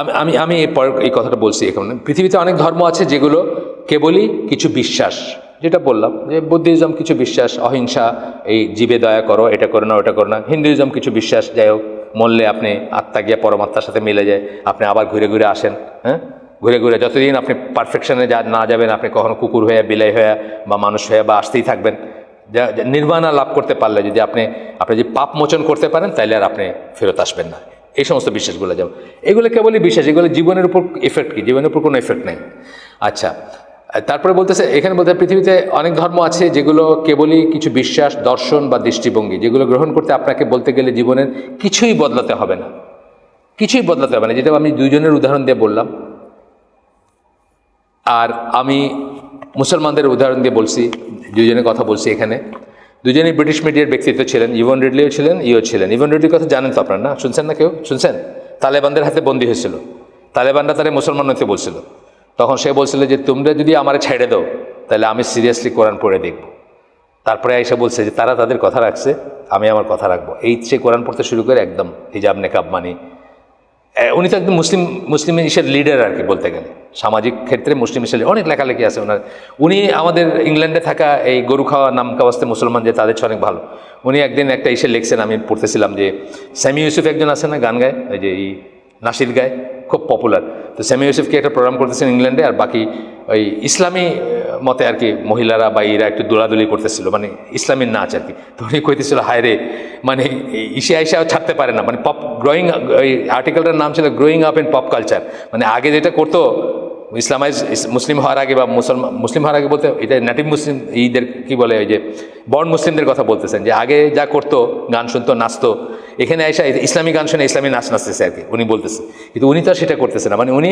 আমি আমি আমি এই কথাটা বলছি এখানে পৃথিবীতে অনেক ধর্ম আছে যেগুলো কেবলই কিছু বিশ্বাস। যেটা বললাম যে বুদ্ধিজম কিছু বিশ্বাস, অহিংসা, এই জীবে দয়া করো, এটা করো না, ওটা করো না। হিন্দুইজম কিছু বিশ্বাস, যাই হোক, মরলে আপনি আত্মা গিয়ে পরমাত্মার সাথে মিলে যায়, আপনি আবার ঘুরে ঘুরে আসেন হ্যাঁ? ঘুরে ঘুরে যতদিন আপনি পারফেকশনে যা, না যাবেন, আপনি কখনো কুকুর হয়ে, বিলাই হয়ে, বা মানুষ হয়ে, বা আসতেই থাকবেন। যা নির্বাণা লাভ করতে পারলে যদি আপনি আপনি যদি পাপ মোচন করতে পারেন তাহলে আর আপনি ফেরত আসবেন না। এই সমস্ত বিশ্বাসগুলো যেমন, এগুলো কেবলই বিশ্বাস, এগুলো জীবনের উপর এফেক্ট কী? জীবনের উপর কোনো এফেক্ট নেই। আচ্ছা তারপরে বলতেছে, এখানে বলতে পৃথিবীতে অনেক ধর্ম আছে যেগুলো কেবলই কিছু বিশ্বাস, দর্শন বা দৃষ্টিভঙ্গি, যেগুলো গ্রহণ করতে আপনাকে বলতে গেলে জীবনের কিছুই বদলাতে হবে না। কিছুই বদলাতে হবে না। যেটা আমি দুইজনের উদাহরণ দিয়ে বললাম। আর আমি মুসলমানদের উদাহরণ দিয়ে বলছি দুজনের কথা বলছি এখানে। দুজনেই ব্রিটিশ মিডিয়ার ব্যক্তিত্ব ছিলেন ইভন রিডলিও ছিলেন, ইও ছিলেন। ইভন রিডলির কথা জানেন তো আপনারা, না? শুনছেন না কেউ? শুনছেন? তালেবানদের হাতে বন্দী হয়েছিল। তালেবানরা তারা মুসলমান হতে বলছিল। তখন সে বলছিল যে, তোমরা যদি আমার ছেড়ে দাও, তাহলে আমি সিরিয়াসলি কোরআন পড়ে দেখব। তারপরে এসে বলছে যে, তারা তাদের কথা রাখছে, আমি আমার কথা রাখব। এই সে কোরআন পড়তে শুরু করে একদম হিজাব, নেকাব, মানি উনি তো একদম মুসলিম মুসলিম ইসের লিডার আর কি বলতে গেলে। সামাজিক ক্ষেত্রে মুসলিম হিসেবে অনেক লেখালেখি আছে ওনার। উনি আমাদের ইংল্যান্ডে থাকা এই গরু খাওয়া নাম কাওয়াস্তে মুসলমান যে তাদের অনেক ভালো। উনি একদিন একটা ইসে লিখছেন, আমি পড়তেছিলাম যে, স্যামি ইউসুফ একজন আছে না গান গায়? ওই যে এই নাসির গায়। খুব পপুলার তো স্যামি ইউসুফকে একটা প্রোগ্রাম করতেছেন ইংল্যান্ডে আর বাকি ওই ইসলামী মতে আর কি মহিলারা বা এরা একটু দোলাদুলি করতেছিল মানে ইসলামীর নাচ আর কি। তো উনি কইতেছিল, হায় রে মানে ইসে আইসাও ছাড়তে পারে না। মানে পপ গ্রোয়িং ওই আর্টিকেলটার নাম ছিল growing up in pop culture মানে আগে যেটা করতো ইসলামাইজ মুসলিম হওয়ার আগে বা মুসলমান মুসলিম হওয়ার আগে বলতে এটা নেটিভ মুসলিম ঈদের কি বলে ওই যে বর্ণ মুসলিমদের কথা বলতেছেন, যে আগে যা করতো, গান শুনতো, নাচতো, এখানে এসে ইসলামী গান শুনে ইসলামী নাচ নাচতেছে আর কি, উনি বলতেছে। কিন্তু উনি তো সেটা করতেছে না মানে উনি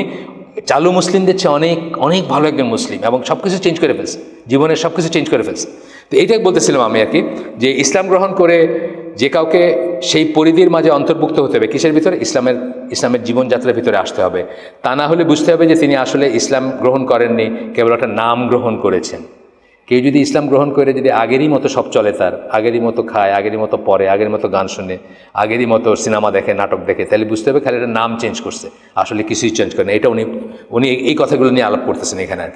চালু মুসলিমদের চেয়ে অনেক অনেক ভালো একজন মুসলিম এবং সব কিছু চেঞ্জ করে ফেলছে, জীবনের সব কিছু চেঞ্জ করে ফেলছে। তো এইটাই বলতেছিলাম আমি আর কি, যে ইসলাম গ্রহণ করে যে কাউকে সেই পরিধির মাঝে অন্তর্ভুক্ত হতে হবে, কিসের ভিতরে? ইসলামের ইসলামের জীবনযাত্রার ভিতরে আসতে হবে। তা না হলে বুঝতে হবে যে তিনি আসলে ইসলাম গ্রহণ করেননি, কেবল একটা নাম গ্রহণ করেছেন। কেউ যদি ইসলাম গ্রহণ করে যদি আগেরই মতো সব চলে তার, আগেরই মতো খায়, আগেরই মতো পড়ে, আগের মতো গান শুনে, আগেরই মতো সিনেমা দেখে, নাটক দেখে, তাহলে বুঝতে হবে খালি একটা নাম চেঞ্জ করছে। আসলে কিছুই চেঞ্জ করে না। এটা উনি উনি এই- কথাগুলো নিয়ে আলাপ করতেছেন এখানে আর।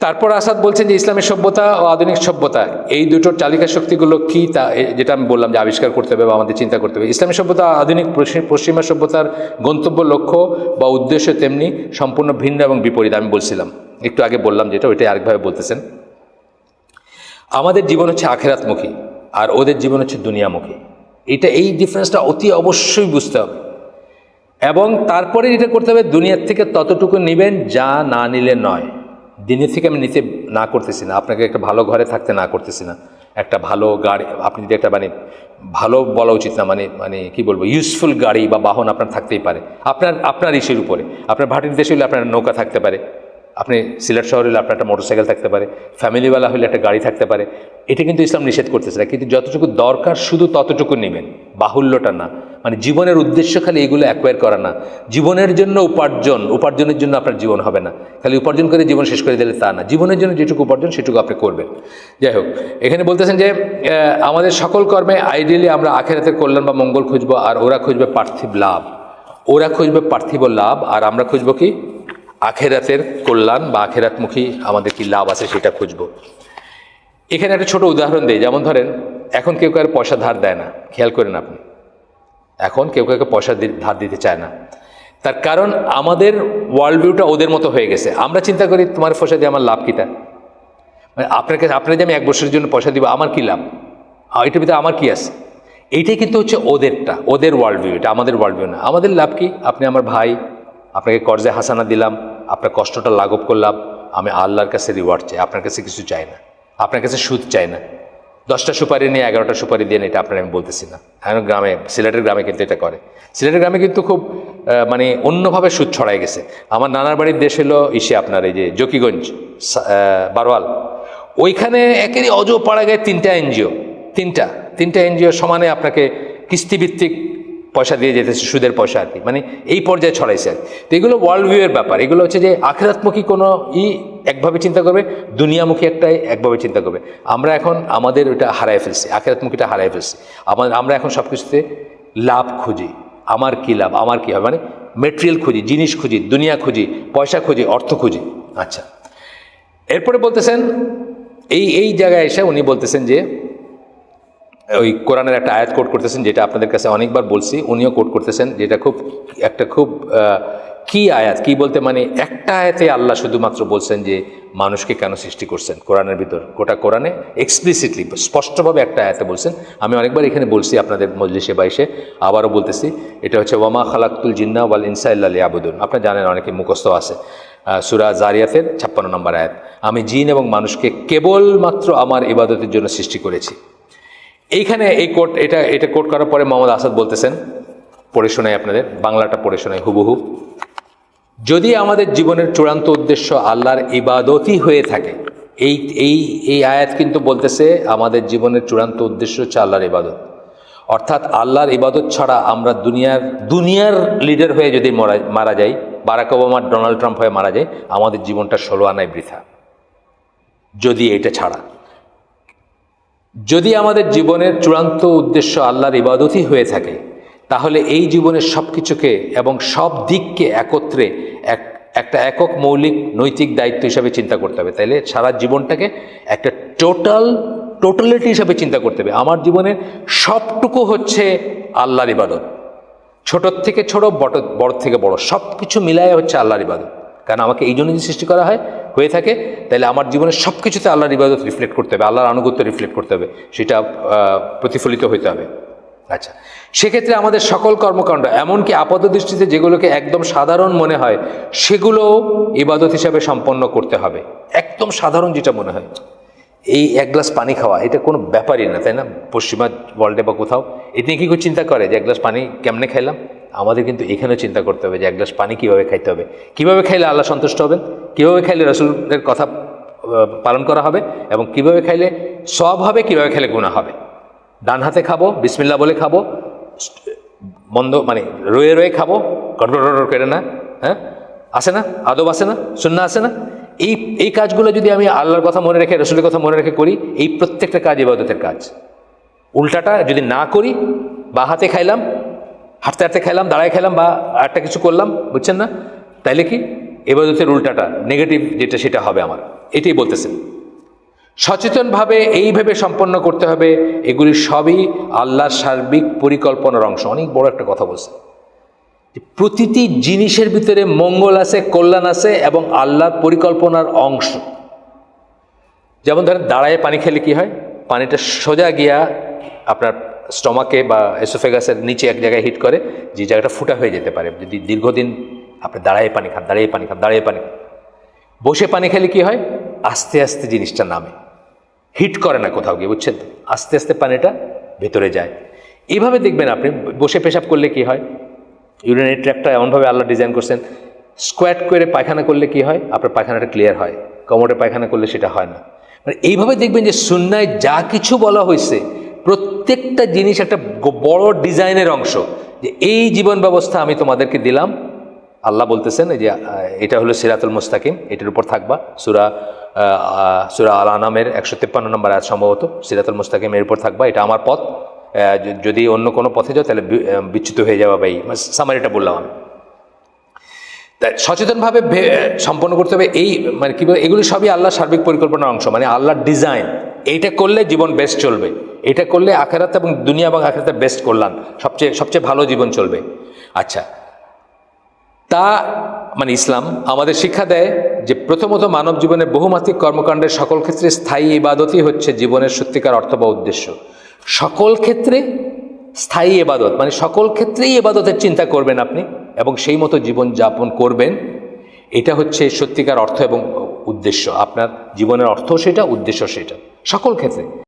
তারপর আসাদ বলছেন যে ইসলামের সভ্যতা ও আধুনিক সভ্যতা, এই দুটোর চালিকা শক্তিগুলো কি তা যেটা আমি বললাম যে আবিষ্কার করতে হবে বা আমাদের চিন্তা করতে হবে। ইসলামের সভ্যতা, আধুনিক পশ্চিমা সভ্যতার গন্তব্য লক্ষ্য বা উদ্দেশ্য তেমনি সম্পূর্ণ ভিন্ন এবং বিপরীত, আমি বলছিলাম। একটু আগে বললাম যেটা, ওইটাই আরেকভাবে বলতেছেন। আমাদের জীবন হচ্ছে আখেরাতমুখী, আর ওদের জীবন হচ্ছে দুনিয়ামুখী। এটা, এই ডিফারেন্সটা অতি অবশ্যই বুঝতে হবে। এবং তারপরে এটা করতে হবে, দুনিয়ার থেকে ততটুকু নেবেন, যা না নিলে নয়। দিনের থেকে আমি নিতে না করতেছি না। আপনাকে একটা ভালো ঘরে থাকতে না করতেছি না। একটা ভালো গাড়ি, আপনি যদি একটা মানে ভালো বলা উচিত না মানে মানে কি বলব ইউজফুল গাড়ি বা বাহন আপনার থাকতেই পারে। আপনার আপনার ইস্যুর উপরে। আপনার ভাটির দেশে হলে আপনার নৌকা থাকতে পারে। আপনি সিলেট শহরে হলে আপনার একটা মোটরসাইকেল থাকতে পারে, ফ্যামিলিওয়ালা হলে একটা গাড়ি থাকতে পারে, এটা কিন্তু ইসলাম নিষেধ করতেছে না। কিন্তু যতটুকু দরকার শুধু ততটুকু নেবেন, বাহুল্যটা না। মানে জীবনের উদ্দেশ্য খালি এগুলো অ্যাকোয়ার করা না। জীবনের জন্য উপার্জন, উপার্জনের জন্য আপনার জীবন হবে না। খালি উপার্জন করে জীবন শেষ করে দিলে তা না। জীবনের জন্য যেটুকু উপার্জন, সেটুকু আপনি করবেন। যাই হোক, এখানে বলতেছেন যে আমাদের সকল কর্মে আইডিয়ালি আমরা আখেরাতের কল্যাণ বা মঙ্গল খুঁজবো, আর ওরা খুঁজবে পার্থিব লাভ। ওরা খুঁজবে পার্থিব লাভ, আর আমরা খুঁজবো কি? আখেরাতের কল্যাণ বা আখেরাতমুখী আমাদের কি লাভ আছে সেটা খুঁজব। এখানে একটা ছোট উদাহরণ দেয় যেমন ধরেন, এখন কেউ কার পয়সা ধার দেয় না। খেয়াল করেন আপনি। এখন কেউ কাউকে পয়সা ধার দিতে চায় না। তার কারণ আমাদের ওয়ার্ল্ড ভিউটা ওদের মতো হয়ে গেছে। আমরা চিন্তা করি, তোমার পয়সা দিয়ে আমার লাভ কিটা মানে আপনার কাছে, আপনার যে আমি এক বছরের জন্য পয়সা দিব, আমার কি লাভ? এটার ভিতরে আমার কি আছে? এইটাই কিন্তু হচ্ছে ওদেরটা, ওদের ওয়ার্ল্ড ভিউ এটা আমাদের ওয়ার্ল্ড ভিউ না। আমাদের লাভ কি? আপনি আমার ভাই, আপনাকে কর্জে হাসানা দিলাম আপনার কষ্টটা লাঘব করলাম, আমি আল্লাহর কাছে রিওয়ার্ড চাই, আপনার কাছে কিছু চাই না। আপনার কাছে সুদ চাই না। দশটা সুপারি নিয়ে এগারোটা সুপারি দিয়ে এটা আপনার আমি বলতেছি না। হ্যাঁ গ্রামে, সিলেটের গ্রামে কিন্তু এটা করে। সিলেটের গ্রামে কিন্তু খুব মানে অন্যভাবে সুদ ছড়াই গেছে। আমার নানার বাড়ির দেশ হলো ইসে আপনার, এই যে জকিগঞ্জ বারোয়াল। ওইখানে একেরই অজ পাড়া গায়ে তিনটা এনজিও, তিনটা তিনটা এনজিও সমানে আপনাকে কিস্তিভিত্তিক পয়সা দিয়ে যেতেছে, সুদের পয়সা আর কি। মানে এই পর্যায়ে ছড়াইছে আর। তো এগুলো ওয়ার্ল্ড ভিউয়ের ব্যাপার। এগুলো হচ্ছে যে আখেরাতমুখী কোনো ই একভাবে চিন্তা করবে, দুনিয়ামুখী একটাই একভাবে চিন্তা করবে। আমরা এখন আমাদের ওটা হারাই ফেলছি, আখেরাতমুখীটা হারাই ফেলছি। আমাদের, আমরা এখন সব কিছুতে লাভ খুঁজি। আমার কি লাভ, আমার কি হবে? মানে মেটেরিয়াল খুঁজি, জিনিস খুঁজি, দুনিয়া খুঁজি, পয়সা খুঁজি, অর্থ খুঁজি। আচ্ছা। এরপরে বলতেছেন, এই এই জায়গায় এসে উনি বলতেছেন যে ওই কোরআনের একটা আয়াত কোট করতেছেন, যেটা আপনাদের কাছে অনেকবার বলছি, উনিও কোট করতেছেন, যেটা খুব, একটা খুব কি আয়াত, কি বলতে মানে একটা আয়াতে আল্লাহ শুধুমাত্র বলছেন যে মানুষকে কেন সৃষ্টি করছেন কোরআনের ভিতর। গোটা কোরআনে এক্সপ্লিসিটলি স্পষ্টভাবে একটা আয়াতে বলছেন। আমি অনেকবার এখানে বলছি আপনাদের মজলিসে বাইশে আবারও বলতেছি, এটা হচ্ছে ওয়ামা খালাক্তুল জিন্না ওয়াল ইনসা ইল্লা আবুদুন আপনারা জানেন অনেকে মুখস্থ আছে সুরা জারিয়াতের ছাপ্পান্ন নম্বর আয়াত। আমি জিন এবং মানুষকে কেবলমাত্র আমার ইবাদতের জন্য সৃষ্টি করেছি। এইখানে এই কোট এটা এটা কোট করার পরে মোহাম্মদ আসাদ বলতেছেন, পড়ে শোনাই আপনাদের, বাংলাটা পড়ে শোনাই, হুবহু। যদি আমাদের জীবনের চূড়ান্ত উদ্দেশ্য আল্লাহর ইবাদতই হয়ে থাকে, এই এই এই আয়াত কিন্তু বলতেছে আমাদের জীবনের চূড়ান্ত উদ্দেশ্য হচ্ছে আল্লাহর ইবাদত। অর্থাৎ আল্লাহর ইবাদত ছাড়া আমরা দুনিয়ার দুনিয়ার লিডার হয়ে যদি মরা, মারা যাই, বারাক ওবামা, ডোনাল্ড ট্রাম্প হয়ে মারা যায় আমাদের জীবনটা ষোলো আনায় বৃথা। যদি এটা ছাড়া। যদি আমাদের জীবনের চূড়ান্ত উদ্দেশ্য আল্লাহর ইবাদতই হয়ে থাকে, তাহলে এই জীবনের সব কিছুকে এবং সব দিককে একত্রে এক, একটা একক মৌলিক নৈতিক দায়িত্ব হিসাবে চিন্তা করতে হবে। তাইলে সারা জীবনটাকে একটা টোটাল, টোটালিটি হিসাবে চিন্তা করতে হবে। আমার জীবনের সবটুকু হচ্ছে আল্লাহর ইবাদত। ছোটোর থেকে ছোট বড় বড় থেকে বড় সব কিছু মিলায় হচ্ছে আল্লাহর ইবাদত। কারণ আমাকে এই জন্য সৃষ্টি করা হয় হয়ে থাকে তাহলে আমার জীবনের সব কিছুতে আল্লাহর ইবাদত রিফ্লেক্ট করতে হবে, আল্লাহর আনুগত্য রিফ্লেক্ট করতে হবে, সেটা প্রতিফলিত হইতে হবে। আচ্ছা সেক্ষেত্রে আমাদের সকল কর্মকাণ্ড, এমনকি আপাত দৃষ্টিতে যেগুলোকে একদম সাধারণ মনে হয় সেগুলো ইবাদত হিসাবে সম্পন্ন করতে হবে। একদম সাধারণ যেটা মনে হয়, এই এক গ্লাস পানি খাওয়া, এটা কোনো ব্যাপারই না, তাই না? পশ্চিমা ওয়ার্ল্ডে বা কোথাও নিয়ে কি কেউ চিন্তা করে যে এক গ্লাস পানি কেমনে খাইলাম? আমাদের কিন্তু এখানেও চিন্তা করতে হবে যে এক গ্লাস পানি কীভাবে খাইতে হবে? কীভাবে খাইলে আল্লাহ সন্তুষ্ট হবেন? কীভাবে খাইলে রসুলের কথা পালন করা হবে এবং কীভাবে খাইলে, সব হবে, কীভাবে খেলে গুণা হবে? ডান হাতে খাব বিসমিল্লা বলে খাব, মন্দ মানে রয়ে রয়ে খাব গড়গড় করে না হ্যাঁ? আসে না? আদব আসে না? শূন্য আসে না? এই এই কাজগুলো যদি আমি আল্লাহর কথা মনে রেখে, রসুলের কথা মনে রেখে করি, এই প্রত্যেকটা কাজ ইবাদতের কাজ। উল্টাটা যদি না করি, বা হাতে খাইলাম, হাঁটতে হাঁটতে খাইলাম, দাঁড়ায় খাইলাম, বা আরেকটা কিছু করলাম, বুঝছেন না? তাইলে কি? এবাদতের উল্টাটা নেগেটিভ যেটা সেটা হবে আমার। এটাই বলতেছেন। সচেতনভাবে এইভাবে সম্পন্ন করতে হবে, এগুলি সবই আল্লাহর সার্বিক পরিকল্পনার অংশ। অনেক বড় একটা কথা বলছে। প্রতিটি জিনিসের ভিতরে মঙ্গল আছে, কল্যাণ আছে এবং আল্লাহর পরিকল্পনার অংশ। যেমন ধরেন, দাঁড়ায় পানি খেলে কি হয়? পানিটা সোজা গিয়া আপনার স্টমাকে বা এসোফেগাসের নিচে এক জায়গায় হিট করে, যে জায়গাটা ফুটা হয়ে যেতে পারে। যদি দীর্ঘদিন আপনি দাঁড়ায় পানি খান, দাঁড়িয়ে পানি খান, দাঁড়িয়ে পানি খান। বসে পানি খেলে কি হয়? আস্তে আস্তে জিনিসটা নামে। হিট করে না কোথাও গিয়ে, বুঝছেন? আস্তে আস্তে পানিটা ভেতরে যায়। এইভাবে দেখবেন আপনি, বসে পেশাব করলে কি হয়? ইউরিনারি ট্র্যাকটা এমনভাবে আল্লাহ ডিজাইন করছেন, স্কোয়াট করে পায়খানা করলে কি হয়? আপনার পায়খানাটা ক্লিয়ার হয়। কমোডে পায়খানা করলে সেটা হয় না। মানে এইভাবে দেখবেন যে সুন্নায় যা কিছু বলা হয়েছে, প্রত্যেকটা জিনিস একটা বড় ডিজাইনের অংশ। যে এই জীবন ব্যবস্থা আমি তোমাদেরকে দিলাম আল্লাহ বলতেছেন যে এটা হলো সিরাতুল মুস্তাকিম, এটার উপর থাকবা। সুরা সুরা আল আনামের একশো তেপ্পান্ন নম্বর আয়াত সম্ভবত, সিরাতুল মুস্তাকিম এর উপর থাকবা, এটা আমার পথ। যদি অন্য কোনো পথে যাও, তাহলে বিচ্যুত হয়ে যাওয়া বা এই সামারিটা বললাম আমি। সচেতনভাবে সম্পন্ন করতে হবে, এই মানে কি বলে, এগুলি সবই আল্লাহ সার্বিক পরিকল্পনার অংশ মানে আল্লাহর ডিজাইন এইটা করলে জীবন বেস্ট চলবে। এটা করলে আখেরাত এবং দুনিয়া এবং আখেরাতে বেস্ট করলাম সবচেয়ে সবচেয়ে ভালো জীবন চলবে। আচ্ছা তা মানে ইসলাম, আমাদের শিক্ষা দেয় যে প্রথমত মানব জীবনের বহুমাত্রিক কর্মকাণ্ডের সকল ক্ষেত্রে স্থায়ী ইবাদতই হচ্ছে জীবনের সত্যিকার অর্থ বা উদ্দেশ্য। সকল ক্ষেত্রে স্থায়ী ইবাদত মানে সকল ক্ষেত্রেই ইবাদতের চিন্তা করবেন আপনি এবং সেই মতো জীবন যাপন করবেন, এটা হচ্ছে সত্যিকার অর্থ এবং উদ্দেশ্য। আপনার জীবনের অর্থ সেটা উদ্দেশ্য সেটা। সকল ক্ষেত্রে।